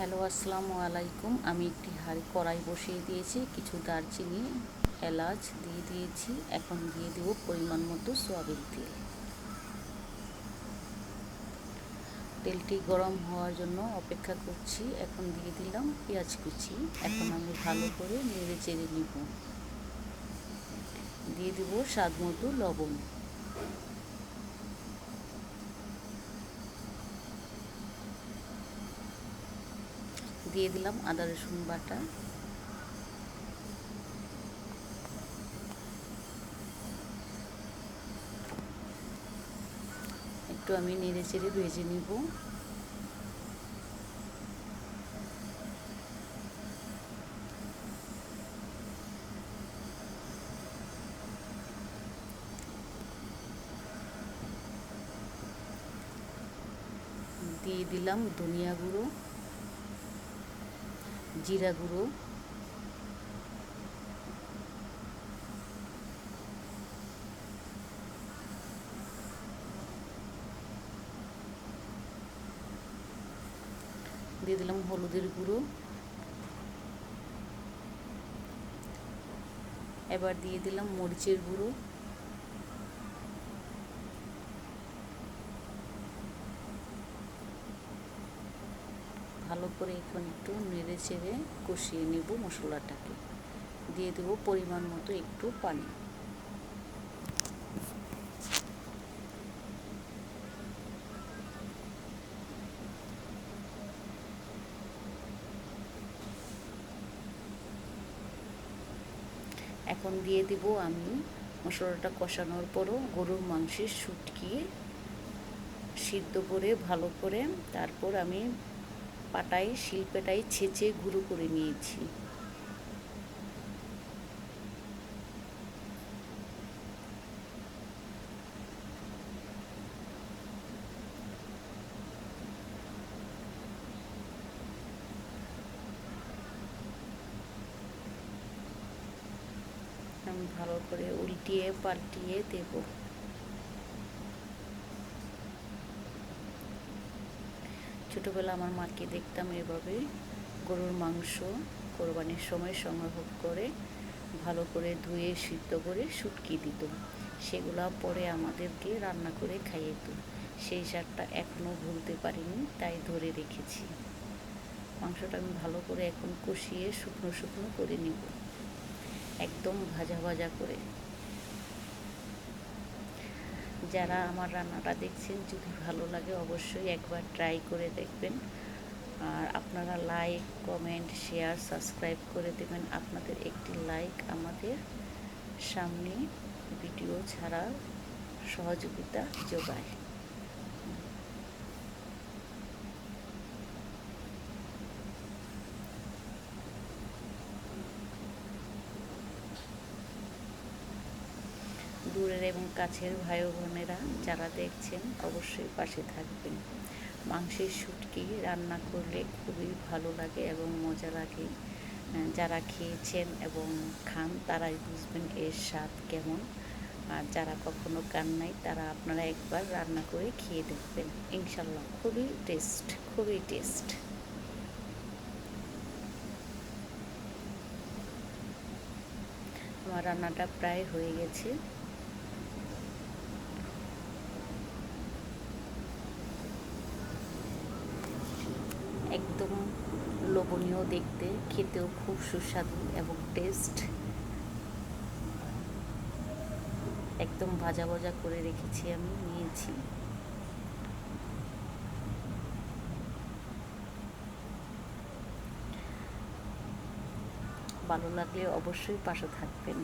Hello, আসসালামু আলাইকুম। আমি একটি হাড়ি কড়াই বসিয়ে দিয়েছি, কিছু দারচিনি, এলাচ দিয়ে দিয়েছি, এখন দিয়ে দেবো পরিমাণ মতো সোয়াবিন তেল। তেলটি গরম হওয়ার জন্য অপেক্ষা করছি, এখন দিয়ে দিলাম পেঁয়াজ কুচি। এখন আমি ভালো করে নেড়ে চেড়ে নিব। দিয়ে দেবো স্বাদ মতো লবণ। দিয়ে দিলাম আদা, রসুন বাটা। একটু আমি নেড়ে চেড়ে ভেজে নিব। দিয়ে দিলাম ধনিয়া গুঁড়ো। জিরা গুঁড়ো। দিয়ে দিলাম হলুদের গুঁড়ো। এবার দিয়ে দিলাম মরিচের গুঁড়ো। ভালো করে এখন একটু নেড়ে চেড়ে কষিয়ে নেব মশলাটাকে। দিয়ে দেবো পরিমাণ মতো একটু পানি। এখন দিয়ে দিব আমি মশলাটা কষানোর পরও গরুর মাংসের শুটকি সিদ্ধ করে ভালো করে তারপর আমি পাটাই শিল্পেটাই ছেঁচে গুঁড়ো করে নিয়েছি। ভালো করে উল্টিয়ে পাল্টিয়ে দেব। ছোটোবেলা আমার মাকে দেখতাম এভাবে গরুর মাংস কোরবানির সময় সংগ্রহ করে, ভালো করে ধুয়ে, সিদ্ধ করে শুটকি দিত। সেগুলো পরে আমাদেরকে রান্না করে খাইয়েত। সেই স্বাদটা এখনও ভুলতে পারিনি, তাই ধরে রেখেছি। মাংসটা আমি ভালো করে এখন কষিয়ে শুকনো শুকনো করে নিব। একদম ভাজা ভাজা করে। যারা আমার রান্নাটা দেখছেন, যদি ভালো লাগে অবশ্যই একবার ট্রাই করে দেখবেন। আর আপনারা লাইক কমেন্ট শেয়ার সাবস্ক্রাইব করে দেবেন। আপনাদের একটি লাইক আমাদের সামনে ভিডিও ছাড়া সহযোগিতা যোগায়। দূরের এবং কাছের ভাই বোনেরা যারা দেখছেন, অবশ্যই পাশে থাকবেন। মাংসের শুটকি রান্না করলে খুবই ভালো লাগে এবং মজা লাগে। যারা খেয়েছেন এবং খান, তারাই বুঝবেন এর স্বাদ কেমন। আর যারা কখনো কান নাই, তারা আপনারা একবার রান্না করে খেয়ে দেখবেন। ইনশাল্লাহ, খুবই টেস্ট খুবই টেস্ট। আমার রান্নাটা প্রায় হয়ে গেছে। একদম লোভনীয় দেখতে, খেতেও খুব সুস্বাদু এবং টেস্ট একদম ভাজা ভাজা করে রেখেছি আমি, নিয়েছি। ভালো লাগলে অবশ্যই পাশে থাকবেন।